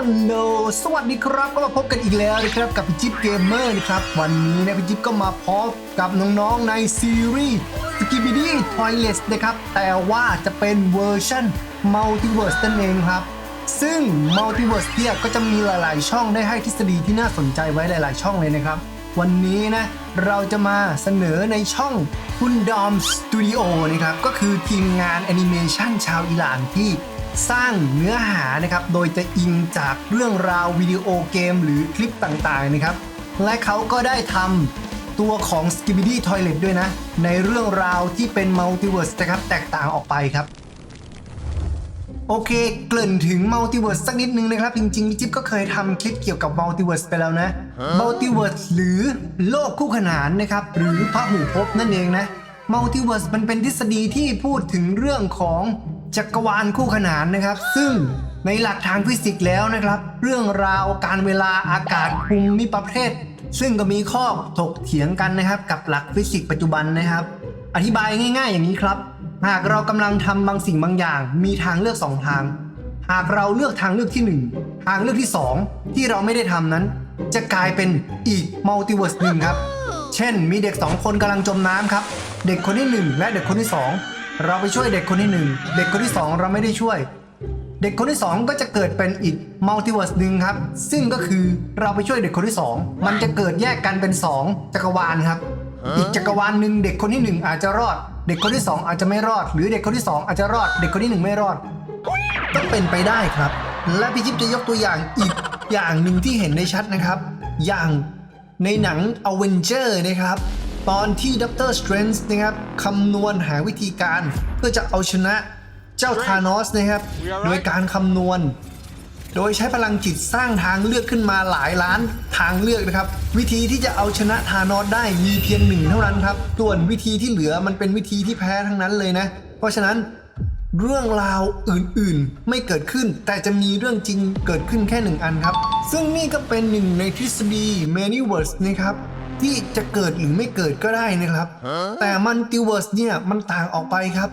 ลโหลสวัสดีครับก็มาพบกันอีกแล้วนะครับกับพี่จิ๊บเกมเมอร์นะครับ วันนี้นะพี่จิ๊บก็มาพบกับน้องๆในซีรีส์ s k i b i d y Toilet นะครับ แต่ว่าจะเป็นเวอร์ชัน Multiverse นั่นเองครับ ซึ่ง Multiverse เนี่ยก็จะมีหลายๆ ช่องได้ให้ทฤษฎีที่น่าสนใจไว้หลาย ๆ ช่องเลยนะครับ วันนี้นะเราจะมาเสนอในช่องคุณดอมสตูดิโอนะครับก็คือทีมงานแอนิเมชันชาวอิหร่านที่ สร้างเนื้อหานะครับ โดยจะอิงจากเรื่องราววิดีโอเกมหรือคลิปต่างๆนะครับ และเขาก็ได้ทำตัวของ s k i b i d y Toilet ด้วยนะ ในเรื่องราวที่เป็น Multiverse นะครับ แตกต่างออกไปครับ โอเค เกริ่นถึงมัลติเวิร์สสักนิดนึงนะครับ จริงๆพี่จิ๊บก็เคยทำคลิปเกี่ยวกับมัลติเวิร์สไปแล้วนะมัลติเวิร์สหรือโลกคู่ขนานนะครับ หรือพระหูภพนั่นเองนะมัลติเวิร์สมันเป็นทฤษฎีที่พูดถึงเรื่องของ จักรวาลคู่ขนานนะครับ ซึ่งในหลักทางฟิสิกส์แล้วนะครับ เรื่องราวการเวลาอากาศภูมิประเทศ ซึ่งก็มีข้อถกเถียงกันนะครับ กับหลักฟิสิกส์ปัจจุบันนะครับ อธิบายง่าย ๆ อย่างนี้ครับ หากเรากำลังทำบางสิ่งบางอย่าง มีทางเลือกสองทาง หากเราเลือกทางเลือกที่หนึ่งทางเลือกที่สองที่เราไม่ได้ทำนั้น จะกลายเป็นอีกมัลติเวิร์สหนึ่งครับ เช่น มีเด็กสองคนกำลังจมน้ำครับ เด็กคนที่หนึ่งและเด็กคนที่สอง เราไปช่วยเด็กคนที่หนึ่งเด็กคนที่สองเราไม่ได้ช่วย เด็กคนที่2ก็จะเกิดเป็นอีกมัลติเวิร์สหนึ่งครับ ซึ่งก็คือเราไปช่วยเด็กคนที่2มันจะเกิดแยกกันเป็น2จักรวาลครับ อีกจักรวาลหนึ่งเด็กคนที่1อาจจะรอด เด็กคนที่2อาจจะไม่รอด หรือเด็กคนที่2อาจจะรอด เด็กคนที่1ไม่รอดก็เป็นไปได้ครับ และพี่จิ๊บจะยกตัวอย่างอีกอย่างหนึ่งที่เห็นได้ชัดนะครับ อย่างในหนัง a v e n g e r นะครับ ตอนที่ดรสเตรนจ์นะครับคำนวณหาวิธีการเพื่อจะเอาชนะเจ้าธานอสนะครับโดยการคำนวณ โดยใช้พลังจิตสร้างทางเลือกขึ้นมาหลายล้านทางเลือกนะครับ วิธีที่จะเอาชนะธานอสได้มีเพียงหนึ่งเท่านั้นครับส่วนวิธีที่เหลือมันเป็นวิธีที่แพ้ทั้งนั้นเลยนะ เพราะฉะนั้นเรื่องราวอื่นๆ ไม่เกิดขึ้น แต่จะมีเรื่องจริงเกิดขึ้นแค่หนึ่งอันครับ ซึ่งนี่ก็เป็นหนึ่งในทฤษฎี Manyverse นะครับ ที่จะเกิดหรือไม่เกิดก็ได้นะครับ แต่มัลติเวิร์สเนี่ยมันต่างออกไปครับ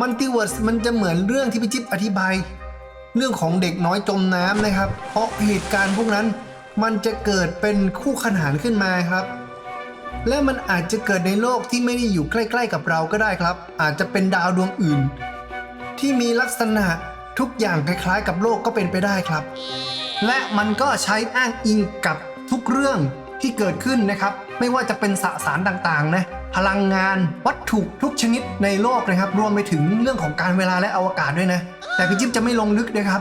มัลติเวิร์สมันจะเหมือนเรื่องที่พี่จิ๊บอธิบาย เรื่องของเด็กน้อยจมน้ำนะครับ เพราะเหตุการณ์พวกนั้น มันจะเกิดเป็นคู่ขนานขึ้นมาครับ และมันอาจจะเกิดในโลกที่ไม่ได้อยู่ใกล้ ๆ กับเราก็ได้ครับ อาจจะเป็นดาวดวงอื่น ที่มีลักษณะทุกอย่างคล้ายๆ กับโลกก็เป็นไปได้ครับ และมันก็ใช้อ้างอิงกับทุกเรื่อง ที่เกิดขึ้นนะครับ ไม่ว่าจะเป็นสสารต่างๆนะพลังงานวัตถุทุกชนิดในโลกนะครับ รวมไปถึงเรื่องของการเวลาและอวกาศด้วยนะ แต่พี่จิ๊บจะไม่ลงลึกนะครับ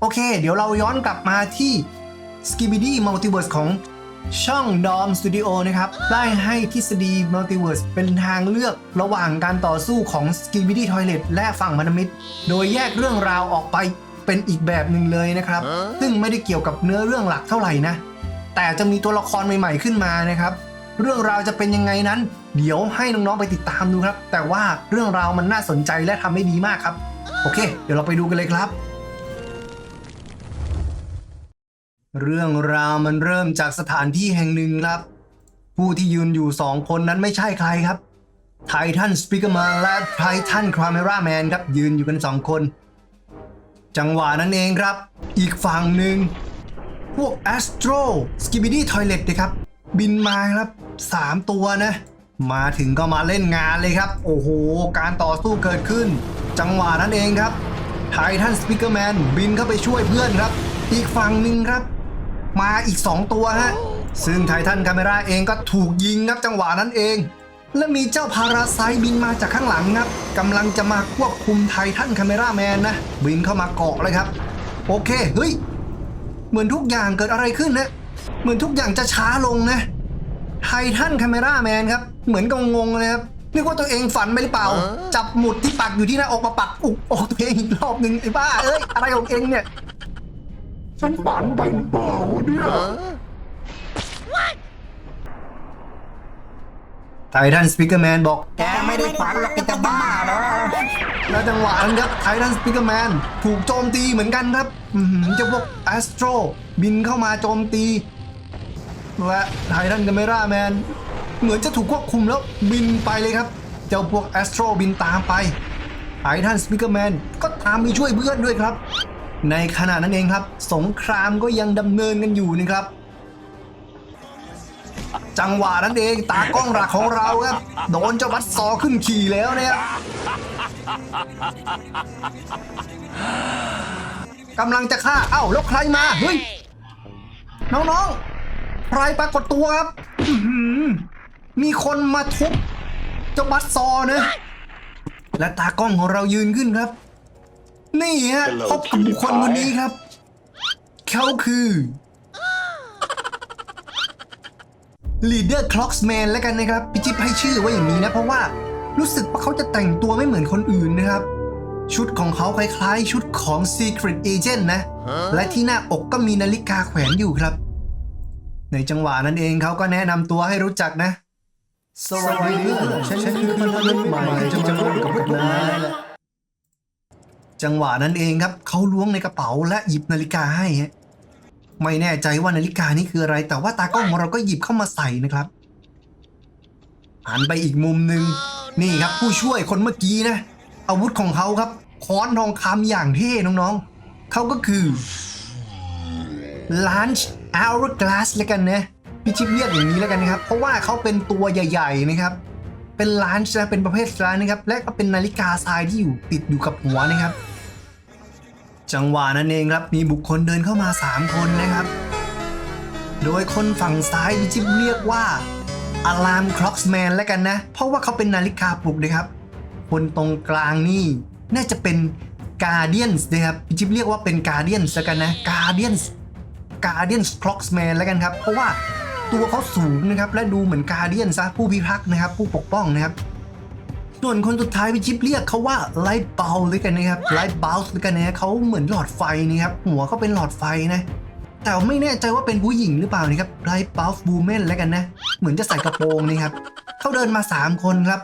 โอเค เดี๋ยวเราย้อนกลับมาที่ s k i b i d y Multiverse ของช่อง Dom Studio นะครับ ได้ให้ทฤษฎี Multiverse เป็นทางเลือกระหว่างการต่อสู้ของ s k i b i d y Toilet และฝั่งพันมิตร โดยแยกเรื่องราวออกไป เป็นอีกแบบหนึ่งเลยนะครับ ซึ่งไม่ได้เกี่ยวกับเนื้อเรื่องหลักเท่าไหร่นะ แต่จะมีตัวละครใหม่ๆขึ้นมานะครับ เรื่องราวจะเป็นยังไงนั้น เดี๋ยวให้น้องๆไปติดตามดูครับ แต่ว่าเรื่องราวมันน่าสนใจและทำได้ดีมากครับ โอเค เดี๋ยวเราไปดูกันเลยครับ เรื่องราวมันเริ่มจากสถานที่แห่งหนึ่งครับ ผู้ที่ยืนอยู่สองคนนั้นไม่ใช่ใครครับไททันสปีกเกอร์แมนและไททันคาเมราแมนครับยืนอยู่กันสองคน จังหวะนั้นเองครับ อีกฝั่งหนึ่ง พวก Astro s k i b i d y Toilet นะครับ บินมาครับ 3 ตัวนะ มาถึงก็มาเล่นงานเลยครับ โอ้โห การต่อสู้เกิดขึ้น จังหวะนั้นเองครับไททันสปีกเกอร์แมนบินเข้าไปช่วยเพื่อนครับ อีกฝั่งหนึ่งครับ มาอีก 2 ตัวฮะซึ่งไททันคาเมราเองก็ถูกยิงครับจังหวะนั้นเอง และมีเจ้าพาราไซบินมาจากข้างหลังครับกำลังจะมาควบคุมไททันคาเมราแมนนะบินเข้ามาเกาะเลยครับ โอเคเฮ้ยเหมือนทุกอย่างเกิดอะไรขึ้นนะเหมือนทุกอย่างจะช้าลงนะไททันคาเมราแมนครับ เหมือนกับงงเลยครับนึกว่าตัวเองฝันไปหรือเปล่า จับหมุดที่ปักอยู่ที่หน้าอกมาปักอุกอกตัวเองอีกรอบหนึ่งไอ้บ้าเอ้ยอะไรของเองเนี่ย ฉันฝันไปหรือเปล่าเนี่ย ไททันสปีกเกอร์แมนบอกแกไม่ได้ฝันหรอกแกจะบ้าเหรอแล้วจังหวะนั้นครับไททันสปีกเกอร์แมนถูกโจมตีเหมือนกันครับอื้อหือเจ้าพวกแอสโตรบินเข้ามาโจมตี และไททันกัมเมราแมนเหมือนจะถูกควบคุมแล้วบินไปเลยครับ เจ้าพวกแอสโตรบินตามไปไททันสปิเกอร์แมนก็ตามไปช่วยเพื่อนด้วยครับ ในขณะนั้นเองครับ สงครามก็ยังดำเนินกันอยู่นะครับ จังหวะนั้นเองตากล้องหลักของเราครับโดนเจ้าบัสซอขึ้นขี่แล้วเนี่ยกำลังจะฆ่าเอ้าแล้วใครมาเฮ้ยน้องๆใครปรากฏตัวครับมีคนมาทุบเจ้าบัสซอเนะและตากล้องของเรายืนขึ้นครับ นี่ฮะพบกับบุคคลคนนี้ครับ เขาคือ Leader Clocksman แล้วกันนะครับพี่จิ๊บให้ชื่อไว้อย่างนี้นะ เพราะว่ารู้สึกว่าเขาจะแต่งตัวไม่เหมือนคนอื่นนะครับ ชุดของเขาคล้ายๆ ชุดของ Secret Agent นะ และที่หน้าอกก็มีนาฬิกาแขวนอยู่ครับ ในจังหวะนั้นเองเขาก็แนะนำตัวให้รู้จักนะ สวัสดีฉันฉันคือพันธมิตรใหม่จะมาร่วมกับพวกนายจังหวะนั้นเองครับเขาล้วงในกระเป๋าและหยิบนาฬิกาให้ฮะ ไม่แน่ใจว่านาฬิกานี่คืออะไร แต่ว่าตากล้องของเราก็หยิบเข้ามาใส่นะครับหันไปอีกมุมหนึ่งนี่ครับ ผู้ช่วยคนเมื่อกี้นะ อาวุธของเขาครับค้อนทองคำอย่างเท่น้องๆเขาก็คือ Lunch Hourglass แล้วกันนะพี่ชิปเรียกอย่างนี้แล้วกันนะครับ เพราะว่าเขาเป็นตัวใหญ่ ๆ นะครับ เป็นล้านนะเป็นประเภทล้านนะครับ และก็เป็นนาฬิกาทรายที่อยู่ติดอยู่กับหัวนะครับ จังหวะนั้นเองครับมีบุคคลเดินเข้ามา 3 คนนะครับ โดยคนฝั่งซ้ายพี่ชิปเรียกว่า Alarm Clocksman แล้วกันนะ เพราะว่าเขาเป็นนาฬิกาปลุกนะครับ คนตรงกลางนี่น่าจะเป็น Guardians นะครับพี่จิ๊บเรียกว่าเป็น Guardians แล้วกันนะ Guardians Guardians Clocksman แล้วกันครับ เพราะว่าตัวเขาสูงนะครับและดูเหมือน Guardians ซะผู้พิทักษ์นะครับ ผู้ปกป้องนะครับ ส่วนคนสุดท้ายพี่จิ๊บเรียกเขาว่า Light Bulb เลยกันนะครับ Light Bulb เลยกันนะเขาเหมือนหลอดไฟนะครับหัวก็เป็นหลอดไฟนะแต่ไม่แน่ใจว่าเป็นผู้หญิงหรือเปล่านะครับ Light Bulb Woman แล้วกันนะ เหมือนจะใส่กระโปรงนี่ครับเขาเดินมา 3 คนครับ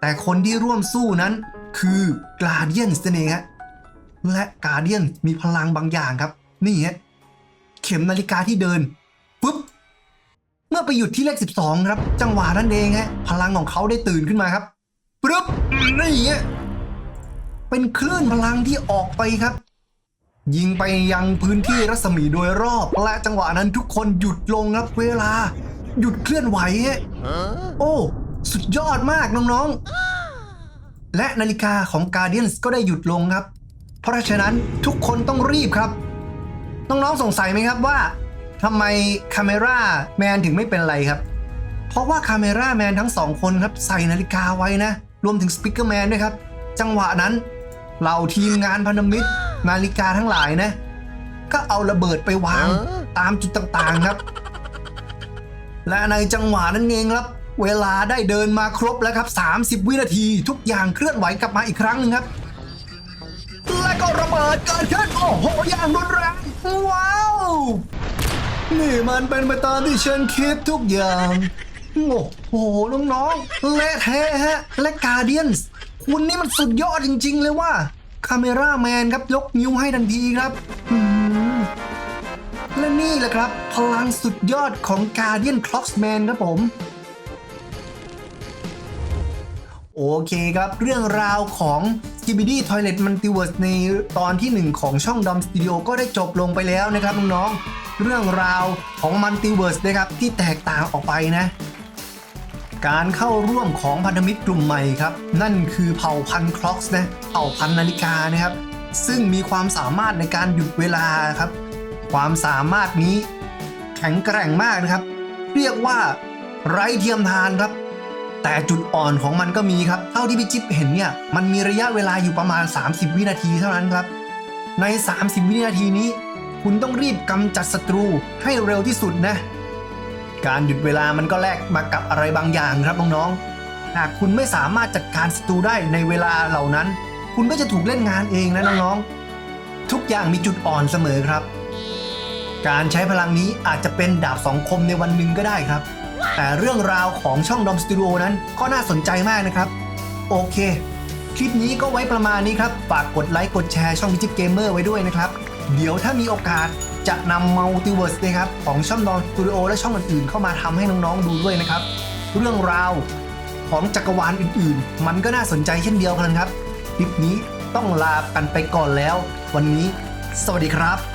แต่คนที่ร่วมสู้นั้นคือ Guardians นั่นเองฮะและ Guardian มีพลังบางอย่างครับ นี่ฮะเข็มนาฬิกาที่เดินปุ๊บเมื่อไปหยุดที่เลข 12 ครับ จังหวะนั้นเองฮะพลังของเขาได้ตื่นขึ้นมาครับ ปุ๊บนี่ฮะเป็นคลื่นพลังที่ออกไปครับ ยิงไปยังพื้นที่รัศมีโดยรอบ และจังหวะนั้นทุกคนหยุดลงครับเวลา หยุดเคลื่อนไหวฮะโอ้ สุดยอดมากน้องๆ และนาฬิกาของ Guardians ก็ได้หยุดลงครับ เพราะฉะนั้นทุกคนต้องรีบครับ น้องๆสงสัยไหมครับว่าทำไมคาเมราแมนถึงไม่เป็นไรครับ เพราะว่าคาเมราแมนทั้งสองคนครับใส่นาฬิกาไว้นะ รวมถึงสปิเกอร์แมนด้วยครับ จังหวะนั้นเหล่าทีมงานพันธมิตร นาฬิกาทั้งหลายนะ ก็เอาระเบิดไปวางตามจุดต่างๆครับ และในจังหวะนั้นเองครับ เวลาได้เดินมาครบแล้วครับ 30 วินาทีทุกอย่างเคลื่อนไหวกลับมาอีกครั้งหนึงครับ และก็ระเบิดเกิดขึ้นโอ้โหอย่างรุนแรงว้าวนี่มันเป็นไปตามที่ฉันคิดทุกอย่างโอ้ โหน้องๆและแท้ฮะ และกาเดียนส์คุณนี่มันสุดยอดจริง ๆ เลยว่าคาเมราแมนครับยกนิ้วให้ทันทีครับและนี่แหละครับ พลังสุดยอดของ Guardian Clocksman ครับผมโอเคครับ เรื่องราวของ Skibidi Toilet Multiverse ในตอนที่ 1 ของช่องดอมสตูดิโอก็ได้จบลงไปแล้วนะครับน้องๆเรื่องราวของ Multiverse นะครับที่แตกต่างออกไปนะ การเข้าร่วมของพันธมิตรกลุ่มใหม่ครับ นั่นคือเผ่าพันคล็อกส์นะเผ่าพันนาฬิกานะครับ ซึ่งมีความสามารถในการหยุดเวลาครับ ความสามารถนี้แข็งแกร่งมากนะครับ เรียกว่าไร้เทียมทานครับ แต่จุดอ่อนของมันก็มีครับ เท่าที่พี่จิ๊บเห็นเนี่ยมันมีระยะเวลาอยู่ประมาณ 30 วินาทีเท่านั้นครับ ใน 30 วินาทีนี้ คุณต้องรีบกำจัดศัตรูให้เร็วที่สุดนะ การหยุดเวลามันก็แลกมากับอะไรบางอย่างครับน้องๆ หากคุณไม่สามารถจัดการศัตรูได้ในเวลาเหล่านั้น คุณก็จะถูกเล่นงานเองนะน้องๆ ทุกอย่างมีจุดอ่อนเสมอครับ การใช้พลังนี้อาจจะเป็นดาบสองคมในวันหนึ่งก็ได้ครับ แต่เรื่องราวของช่องดอมสตูดิโอนั้นก็น่าสนใจมากนะครับ โอเค คลิปนี้ก็ไว้ประมาณนี้ครับ ฝากกดไลค์กดแชร์ช่องวิจิตเกมเมอร์ไว้ด้วยนะครับ เดี๋ยวถ้ามีโอกาส จะนำมัลติเวิร์สนะครับของช่องดอนสตูดิโอและช่องอื่นๆ เข้ามาทำให้น้องๆดูด้วยนะครับ เรื่องราวของจักรวาลอื่นๆ มันก็น่าสนใจเช่นเดียวกันครับ คลิปนี้ต้องลากันไปก่อนแล้ว วันนี้ สวัสดีครับ